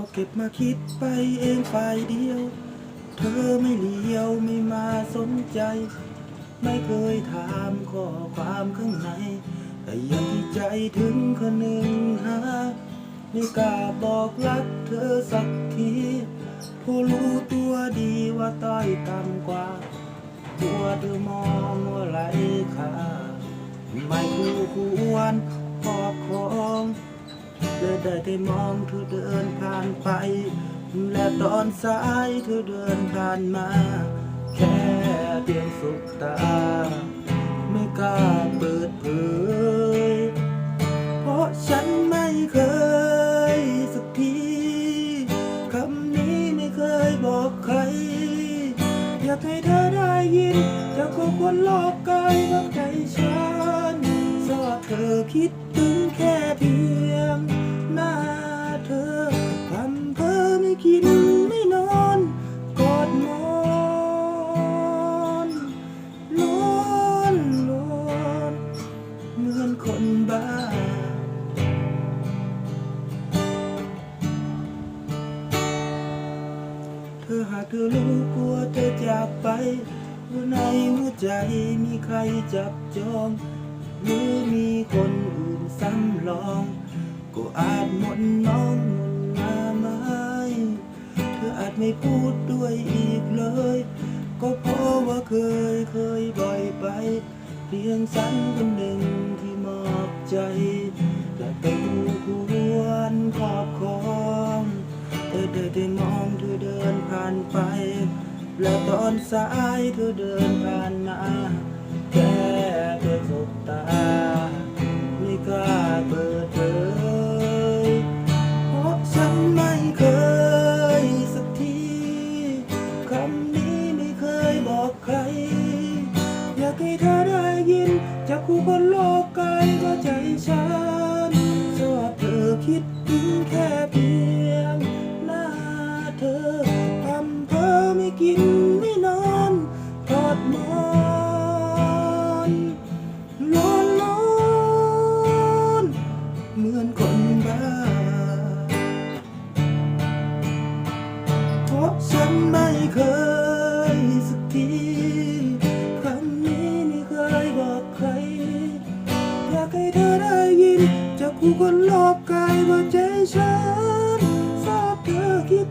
ก็เก็บมาคิดไปเองฝ่ายเดียว เธอไม่เลี้ยวไม่มาสนใจ ไม่เคยถามข้อความข้างใน แต่ยังที่ใจถึงคนหนึ่งหาไม่กล้าบอกรักเธอสักทีผู้รู้ตัวดีว่าต้อยต่ำกว่าตัวเธอมองว่าไรค่าไม่คู่ควรครอบครอง เลยได้แต่มองเธอเดินผ่านไป และตอนสายเธอเดินผ่านมา แค่เพียงสุกตา ไม่กล้าเปิดเผย เพราะฉันไม่เคยสักทีคำนี้ไม่เคยบอกใคร อยากให้เธอได้ยินจากคนรอบกายกับใจฉันสอดเธอคิดถึงแค่เพียง หน้าเธอทำเธอไม่กินไม่นอนกอดหมอนร้อนร้อนเหมือนคนบ้าเธอหากเธอรู้กลัวเธอจากไปว่าในหัวใจมีใครจับจอง หรือมีคนอื่นซ้ำลอง ก็อาจหมดน้องหมดมาไหมเธออาจไม่พูดด้วยอีกเลย ก็เพราะว่าเคยเคยบ่อยไปเพียงฉันคนหนึ่งที่มอบใจและเป็นควรครอบครองเธอเดินได้มองเธอเดินผ่านไป และตอนสายเธอเดินผ่านมาแค่ำนี้ไม่เคยบอกใคร อยากให้เธอได้ยิน จากคู่คนโลกกายว่าใจฉันชอบเธอคิดถึงแค่เพียง หน้าเธอทำเธอไม่กินไม่นอนกอดหมอนร้อนร้อนเหมือนคนบ้า เคยสักทีคำนี้ไม่เคยบอกใคร อยากให้เธอได้ยิน จากคู่คนรอบกายว่าใจฉันทราบเธอคิด